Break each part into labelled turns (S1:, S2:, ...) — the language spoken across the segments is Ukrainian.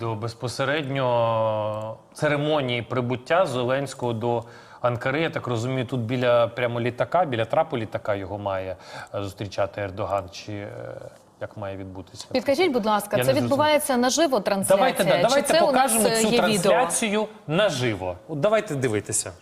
S1: До безпосередньо церемонії прибуття Зеленського до Анкари. Я так розумію, тут біля прямо літака, біля трапу літака його має е, зустрічати Ердоган. Чи е, як має відбутися?
S2: Підкажіть, будь ласка,
S1: Я
S2: це відбувається наживо трансляція?
S1: Давайте, да,
S2: Чи
S1: давайте
S2: це
S1: покажемо
S2: у нас е,
S1: цю
S2: є відео?
S1: трансляцію наживо. От давайте дивитися.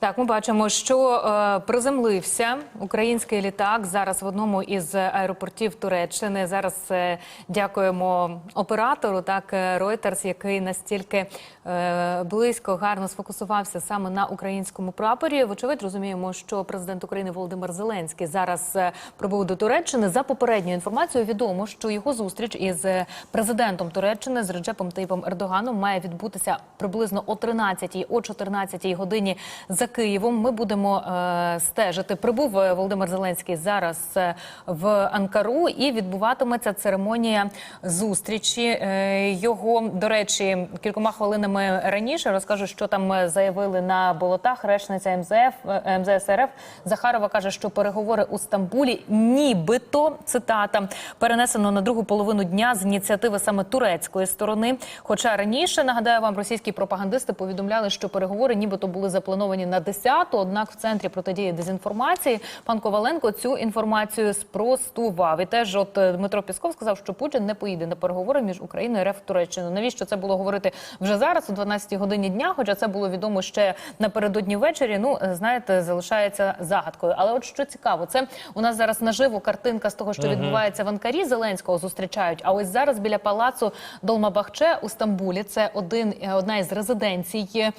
S2: Так, ми бачимо, що е, приземлився український літак зараз в одному із аеропортів Туреччини. Зараз е, дякуємо оператору, так е, Reuters, який настільки е, близько гарно сфокусувався саме на українському прапорі. Вочевидь, розуміємо, що президент України Володимир Зеленський зараз е, прибув до Туреччини. За попередньою інформацією, відомо, що його зустріч із е, президентом Туреччини з Реджепом Таїпом Ердоганом має відбутися приблизно о 13-й, о 14-й годині за Києвом. Ми будемо е, стежити. Прибув е, Володимир Зеленський зараз е, в Анкару і відбуватиметься церемонія зустрічі. Е, його, до речі, кількома хвилинами раніше розкажу, що там е, заявили на болотах. Речниця МЗФ МЗС РФ Захарова каже, що переговори у Стамбулі, нібито цитата, перенесено на другу половину дня з ініціативи саме турецької сторони. Хоча раніше нагадаю вам, російські пропагандисти повідомляли, що переговори нібито були заплановані на 10-ту, Однак в центрі протидії дезінформації пан Коваленко цю інформацію спростував. І теж от е, Дмитро Пісков сказав, що Путін не поїде на переговори між Україною і РФ Туреччиною. Навіщо це було говорити вже зараз, о 12-й годині дня? Хоча це було відомо ще напередодні ввечері. Ну е, знаєте, залишається загадкою. Але от що цікаво, це у нас зараз наживо картинка з того, що відбувається в Анкарі. Зеленського зустрічають. А ось зараз біля палацу Долмабахче у Стамбулі це один е, одна із резиденцій.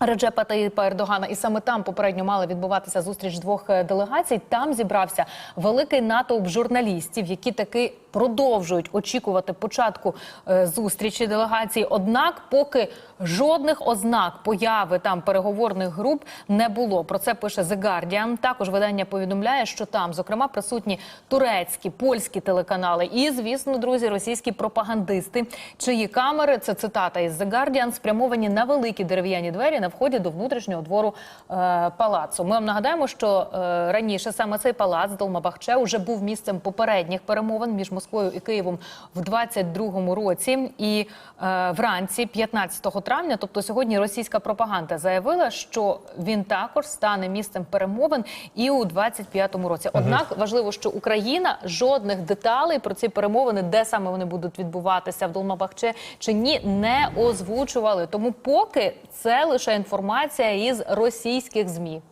S2: Реджепа Таїпа Ердогана, і саме там попередньо мала відбуватися зустріч двох е, делегацій. Там зібрався великий натовп журналістів, які таки продовжують очікувати початку е, зустрічі делегацій. Однак, поки жодних ознак появи там переговорних груп не було. Про це пише The Guardian. Також видання повідомляє, що там, зокрема, присутні турецькі, польські телеканали і, звісно, друзі, російські пропагандисти, чиї камери це цитата із The Guardian, спрямовані на великі дерев'яні двері на вході до внутрішнього двору е, палацу. Ми вам нагадаємо, що е, раніше саме цей палац Долмабахче вже був місцем попередніх перемовин між Москвою і Києвом в 22-му році. І е, вранці, 15 травня, тобто сьогодні, російська пропаганда заявила, що він також стане місцем перемовин і у 25-му році. Однак важливо, що Україна жодних деталей про ці перемовини, де саме вони будуть відбуватися в Долмабахче чи ні, не озвучували. Тому поки це лише інформація із російських змі.